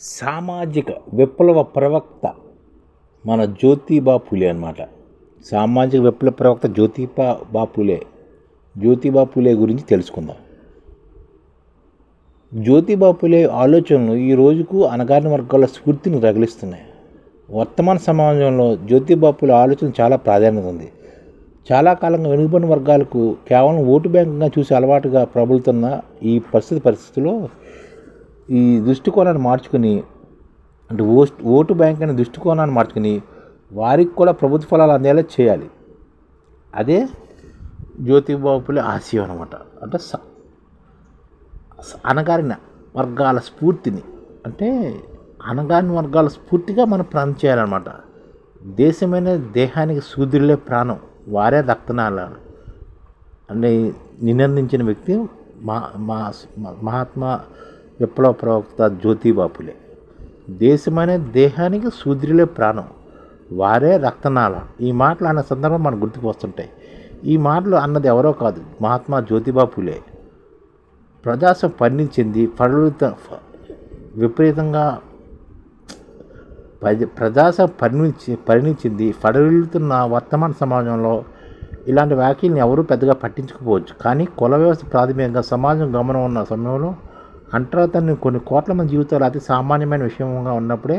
సామాజిక విప్లవ ప్రవక్త మన జ్యోతిబా ఫులే అనమాట సామాజిక విప్లవ ప్రవక్త జ్యోతిబా బాపులే జ్యోతిబా ఫులే గురించి తెలుసుకుందాం. జ్యోతిబా ఫులే ఆలోచనలు ఈ రోజుకు అనగారిన వర్గాల స్ఫూర్తిని రగిలిస్తున్నాయి. వర్తమాన సమాజంలో జ్యోతిబా ఫులే ఆలోచన చాలా ప్రాధాన్యత ఉంది. చాలా కాలంగా వెనుకబడిన వర్గాలకు కేవలం ఓటు బ్యాంకుగా చూసి అలవాటుగా ప్రబలుతున్న ఈ పరిస్థితి పరిస్థితిలో ఈ దృష్టికోణాన్ని మార్చుకుని అంటే ఓస్ట్ ఓటు బ్యాంక్ అనే దృష్టికోణాన్ని మార్చుకుని వారికి కూడా ప్రభుత్వ ఫలాలు అందేలా చేయాలి. అదే జ్యోతిబాబులే ఆశయం అనమాట అంటే స అణగారిన వర్గాల స్ఫూర్తిని అంటే అణగారిన వర్గాల స్ఫూర్తిగా మనం ప్రాణం చేయాలన్నమాట. దేశమైన దేహానికి సూర్యులే ప్రాణం వారే రక్తనాళాలు అంటే నినందించిన వ్యక్తి మా మా మహాత్మా విప్లవ ప్రవక్త జ్యోతిబాపులే. దేశమనే దేహానికి సూర్యులే ప్రాణం. వారే రక్తనాళ. ఈ మాటలు అన్న సందర్భం మనకు గుర్తుకు వస్తుంటాయి. ఈ మాటలు అన్నది ఎవరో కాదు మహాత్మా జ్యోతిబాపులే. ప్రజాసం పరిణించింది ఫలిత విపరీతంగా ప్రజాస పరిణించి పరిణించింది ఫడవిల్లుతున్న వర్తమాన సమాజంలో ఇలాంటి వ్యాఖ్యలను ఎవరూ పెద్దగా పట్టించుకోవచ్చు. కానీ కుల వ్యవస్థ ప్రాథమికంగా సమాజం గమనం ఉన్న సమయంలో అంటరాతన్ని కొన్ని కోట్ల మంది జీవితాలు అతి సామాన్యమైన విషయంగా ఉన్నప్పుడే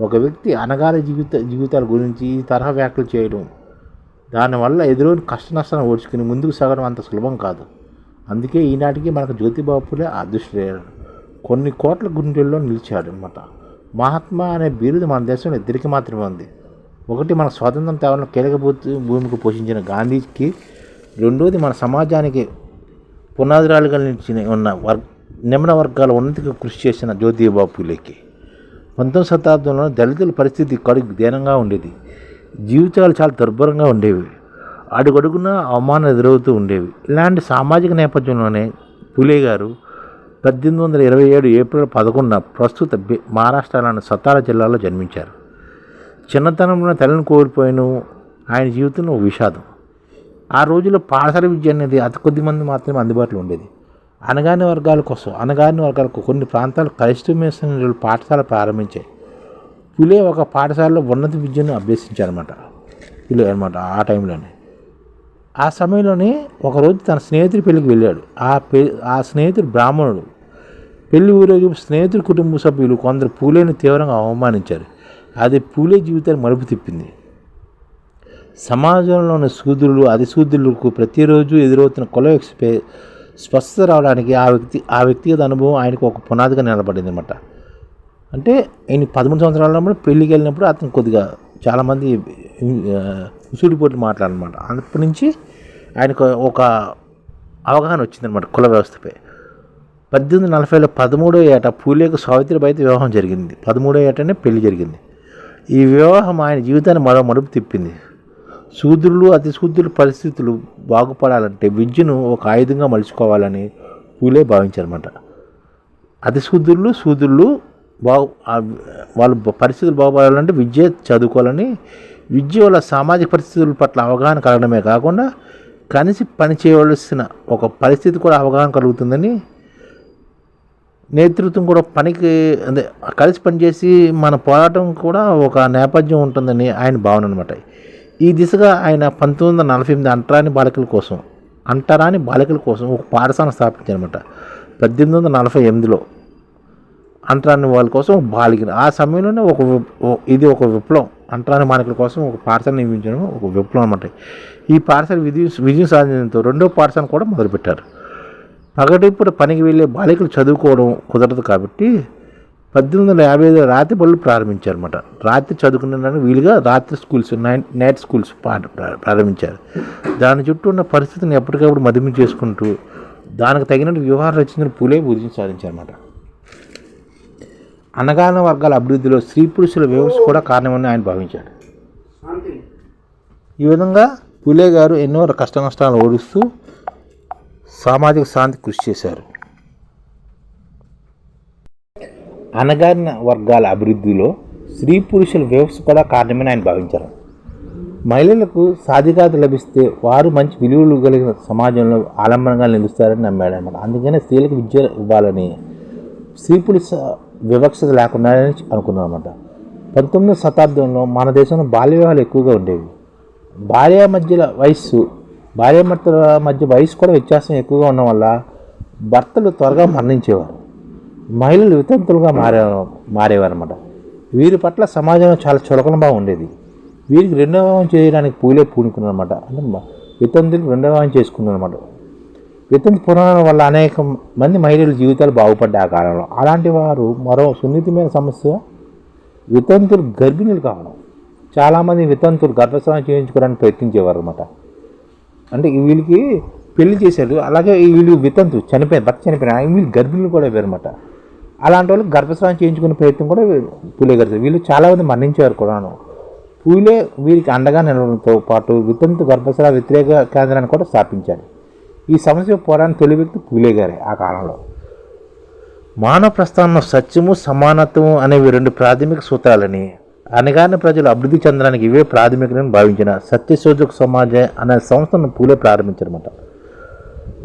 ఒక వ్యక్తి అనగారి జీవిత జీవితాల గురించి ఈ తరహా వ్యాఖ్యలు చేయడం. దానివల్ల ఎదురైన కష్ట నష్టాన్ని ఓడ్చుకుని ముందుకు సాగడం అంత సులభం కాదు. అందుకే ఈనాటికి మనకు జ్యోతిబాపులే అదృష్టయ్యాడు కొన్ని కోట్ల గుండెల్లో నిలిచాడు అనమాట మహాత్మా అనే బిరుదు మన దేశంలో ఇద్దరికి మాత్రమే ఉంది. ఒకటి మన స్వాతంత్రం తేవడం కీలక భూమికి పోషించిన గాంధీకి రెండోది మన సమాజానికి పునాదిరాలుగా నిలిచిన ఉన్న వర్గ నిమ్న వర్గాల ఉన్నతికి కృషి చేసిన జ్యోతిబాబు పూలేకి పంతొమ్మిది శతాబ్దంలో దళితుల పరిస్థితి కడుగు దీనంగా ఉండేది. జీవితాలు చాలా దుర్భరంగా ఉండేవి. అడుగడుగున అవమానం ఎదురవుతూ ఉండేవి. ఇలాంటి సామాజిక నేపథ్యంలోనే పులే గారు పద్దెనిమిది వందల ఇరవై ఏడు ఏప్రిల్ పదకొండున ప్రస్తుత మహారాష్ట్రలోని సతారా జిల్లాలో జన్మించారు. చిన్నతనంలో తల్లిని కోల్పోయిన ఆయన జీవితంలో విషాదం. ఆ రోజుల్లో పాఠశాల విద్య అనేది అతి కొద్ది మంది మాత్రమే అందుబాటులో ఉండేది. అనగాని వర్గాల కోసం అనగాని వర్గాలకు కొన్ని ప్రాంతాలు క్రైస్తవ మిషనరీలు పాఠశాల ప్రారంభించాయి. పులే ఒక పాఠశాలలో ఉన్నత విద్యను అభ్యసించారనమాట పులే అనమాట ఆ టైంలోనే. ఆ సమయంలోనే ఒకరోజు తన స్నేహితుడి పెళ్ళికి వెళ్ళాడు. ఆ పె ఆ స్నేహితుడు బ్రాహ్మణుడు. పెళ్ళి ఊరేగింపు స్నేహితుడి కుటుంబ సభ్యులు కొందరు పూలేని తీవ్రంగా అవమానించారు. అది పూలే జీవితాన్ని మలుపు తిప్పింది. సమాజంలోని శూద్రులు అతిశూద్రులకు ప్రతిరోజు ఎదురవుతున్న కుల స్వస్థత స్పష్టత రావడానికి ఆ వ్యక్తి ఆ వ్యక్తిగత అనుభవం ఆయనకు ఒక పునాదిగా నిలబడింది అనమాట అంటే ఆయన పదమూడు సంవత్సరాల పెళ్ళికి వెళ్ళినప్పుడు అతను కొద్దిగా చాలామంది ఉసిడిపోట్లు మాట్లాడనమాట అప్పటి నుంచి ఆయనకు ఒక అవగాహన వచ్చిందనమాట కుల వ్యవస్థపై. పద్దెనిమిది నలభైలో పదమూడో ఏట పూలేకు సావిత్రిబాయితో వివాహం జరిగింది. పదమూడో ఏటనే పెళ్ళి జరిగింది. ఈ వివాహం ఆయన జీవితాన్ని మరో మలుపు తిప్పింది. శూద్రులు అతి శూద్రుల పరిస్థితులు బాగుపడాలంటే విద్యను ఒక ఆయుధంగా మలుచుకోవాలని పూలే భావించారన్నమాట. అతి శూద్రులు శూద్రులు బాగు వాళ్ళ పరిస్థితులు బాగుపడాలంటే విద్య చదువుకోవాలని విద్య వల్ల సామాజిక పరిస్థితుల పట్ల అవగాహన కలగడమే కాకుండా కలిసి పని చేయవలసిన ఒక పరిస్థితి కూడా అవగాహన కలుగుతుందని నేతృత్వం కూడా పనికి అదే కలిసి పనిచేసి మన పోరాటం కూడా ఒక నేపథ్యం ఉంటుందని ఆయన భావన అనమాట ఈ దిశగా ఆయన పంతొమ్మిది వందల నలభై ఎనిమిది అంటరాని బాలికల కోసం అంటరాని బాలికల కోసం ఒక పాఠశాల స్థాపించారనమాట పద్దెనిమిది వందల నలభై ఎనిమిదిలో అంటరాని వాళ్ళ కోసం ఒక బాలికలు ఆ సమయంలోనే ఒక ఓ- ఇది ఒక విప్లవం. అంటరాని బాలికల కోసం ఒక పాఠశాల నియమించడం ఒక విప్లవం అనమాట ఈ పాఠశాల విజయం విజయం సాధించడంతో రెండో పాఠశాల కూడా మొదలుపెట్టారు. పగటిప్పుడు పనికి వెళ్ళే బాలికలు చదువుకోవడం కుదరదు కాబట్టి పద్దెనిమిది వందల యాభై ఐదు రాత్రి బడులు ప్రారంభించారనమాట రాత్రి చదువుకునే వీలుగా రాత్రి స్కూల్స్ నైట్ నైట్ స్కూల్స్ పాట ప్రారంభించారు. దాని చుట్టూ ఉన్న పరిస్థితిని ఎప్పటికప్పుడు మదిమి చేసుకుంటూ దానికి తగినట్టు వ్యవహార రచించిన పూలే విజయం సాధించారన్నమాట. అనగాన వర్గాల అభివృద్ధిలో స్త్రీ పురుషుల వ్యవస్థ కూడా కారణమని ఆయన భావించాడు. ఈ విధంగా పూలే గారు ఎన్నో కష్ట నష్టాలను ఓడిస్తూ సామాజిక శాంతి కృషి చేశారు. అనగారిన వర్గాల అభివృద్ధిలో స్త్రీ పురుషుల వ్యవస్థ కూడా కారణమని ఆయన భావించారు. మహిళలకు సాధికారత లభిస్తే వారు మంచి విలువలు కలిగిన సమాజంలో ఆలంబనంగా నిలుస్తారని నమ్మాడు అనమాట అందుకనే స్త్రీలకు విద్య ఇవ్వాలని స్త్రీ పురుష వివక్షత లేకుండా అనుకున్నాం అనమాట పంతొమ్మిదవ శతాబ్దంలో మన దేశంలో బాల్య వివాహాలు ఎక్కువగా ఉండేవి. భార్య మధ్యల వయస్సు భార్య భర్తల మధ్య వయసు కూడా వ్యత్యాసం ఎక్కువగా ఉండడం వల్ల భర్తలు త్వరగా మరణించేవారు. మహిళలు వితంతులుగా మారే మారేవారు అనమాట వీరి పట్ల సమాజంలో చాలా చులకనభావం ఉండేది. వీరికి రెండవ వివాహం చేయడానికి పూలే పూనుకున్నారన్నమాట. అంటే వితంతులు రెండవ వివాహం చేసుకున్నారన్నమాట. వితంతు పురాణం వల్ల అనేక మంది మహిళల జీవితాలు బాగుపడ్డాయి ఆ కాలంలో. అలాంటి వారు మరో సున్నితమైన సమస్య వితంతులు గర్భిణీలు కావడం. చాలామంది వితంతులు గర్భస్రావం చేయించుకోవడానికి ప్రయత్నించేవారు అనమాట అంటే వీళ్ళకి పెళ్ళి చేశారు. అలాగే వీళ్ళు వితంతు చనిపోయారు భర్త చనిపోయిన వీళ్ళు గర్భిణులు కూడా అనమాట అలాంటి వాళ్ళు గర్భస్రావం చేయించుకునే ప్రయత్నం కూడా పూలే గారు వీళ్ళు చాలామంది మరణించారు కూడాను. పూలే వీరికి అండగా నిలవడంతో పాటు వితంతు గర్భస్రావ వ్యతిరేక కేంద్రాన్ని కూడా స్థాపించారు. ఈ సమస్య పోరాని తొలి వ్యక్తి పూలే గారే ఆ కాలంలో. మానవ ప్రస్థానంలో సత్యము సమానత్వము అనేవి రెండు ప్రాథమిక సూత్రాలని అనగానే ప్రజలు అభివృద్ధి చెందడానికి ఇవే ప్రాథమికలను భావించిన సత్యశోధక సమాజ అనే సంస్థను పూలే ప్రారంభించారన్నమాట.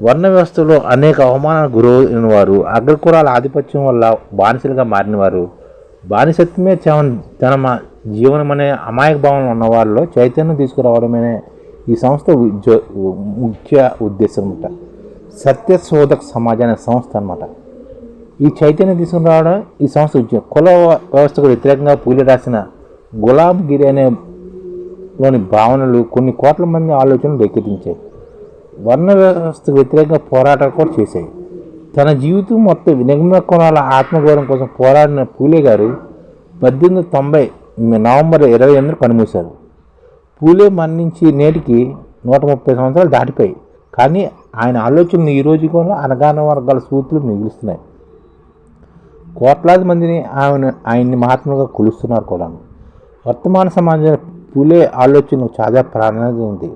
వర్ణ వ్యవస్థలో అనేక అవమానాలకు గురైన వారు అగ్రకులాల ఆధిపత్యం వల్ల బానిసలుగా మారిన వారు బానిసత్వమే చవన్ తన జీవనం అనే అమాయక భావనలో ఉన్నవారిలో చైతన్యం తీసుకురావడమే ఈ సంస్థ ఉద్యో- ముఖ్య ఉద్దేశం అనమాట సత్యశోధక సమాజ అనే సంస్థ అనమాట ఈ చైతన్యం తీసుకురావడం ఈ సంస్థ ఉద్యోగం కుల వ్యవస్థకు వ్యతిరేకంగా పూలి రాసిన గులాబ్ గిరి అనే లోని భావనలు కొన్ని కోట్ల మంది ఆలోచనలు రేకెత్తించాయి. వర్ణ వ్యవస్థకు వ్యతిరేకంగా పోరాటాలు కూడా చేశాయి. తన జీవితం మొత్తం వినగ్న కులాల ఆత్మగౌరవం కోసం పోరాడిన పూలే గారు పద్దెనిమిది వందల తొంభై నవంబర్ ఇరవై ఎనిమిది కనుమూశారు పూలే మరణించి నేటికి నూట ముప్పై సంవత్సరాలు దాటిపోయి కానీ ఆయన ఆలోచనలు ఈ రోజు కూడా అనగాన వర్గాల సూత్రులు మిగులుస్తున్నాయి. కోట్లాది మందిని ఆయన ఆయన్ని మహాత్ములుగా కొలుస్తున్నారు కూడా వర్తమాన సమాజంలో పూలే ఆలోచనకు చాలా ప్రాధాన్యత ఉంది.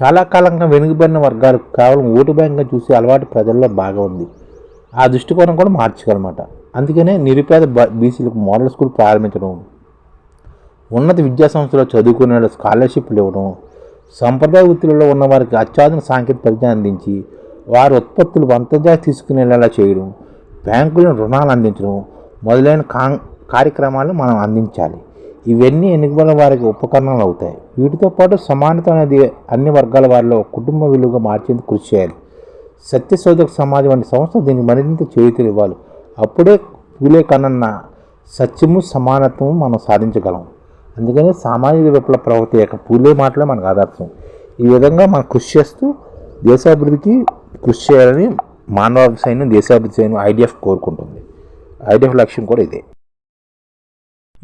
చాలా కాలంగా వెనుకబడిన వర్గాలు కేవలం ఓటు బ్యాంక్గా చూసే అలవాటు ప్రజల్లో బాగా ఉంది. ఆ దృష్టికోణం కూడా మార్చుకోవాలన్నమాట. అందుకనే నిరుపేద బీసీలకు మోడల్ స్కూల్ ప్రారంభించడం ఉన్నత విద్యాసంస్థలో చదువుకునే స్కాలర్షిప్లు ఇవ్వడం సంప్రదాయ వృత్తులలో ఉన్న వారికి అత్యాధునిక సాంకేతిక పరిజ్ఞానం అందించి వారి ఉత్పత్తులు అంతర్జాతీయ తీసుకునేలా చేయడం బ్యాంకులను రుణాలు అందించడం మొదలైన కా కార్యక్రమాలను మనం అందించాలి. ఇవన్నీ ఎన్నికబడిన వారికి ఉపకరణాలు అవుతాయి. వీటితో పాటు సమానత అనేది అన్ని వర్గాల వారిలో కుటుంబ విలువగా మార్చేందుకు కృషి చేయాలి. సత్యశోధక సమాజం వంటి సంస్థ దీనికి మరింత చేతులు ఇవ్వాలి. అప్పుడే పూలే కనన్న సత్యము సమానత్వము మనం సాధించగలం. అందుకని సామాజిక విప్లవ ప్రవృత్తి యొక్క పూలే మాటలే మనకు ఆదర్శం. ఈ విధంగా మనం కృషి చేస్తూ దేశాభివృద్ధికి కృషి చేయాలని మానవాభి సైన్యం దేశాభివృద్ధి సైన్యం ఐడిఎఫ్ కోరుకుంటుంది. ఐడిఎఫ్ లక్ష్యం కూడా ఇదే.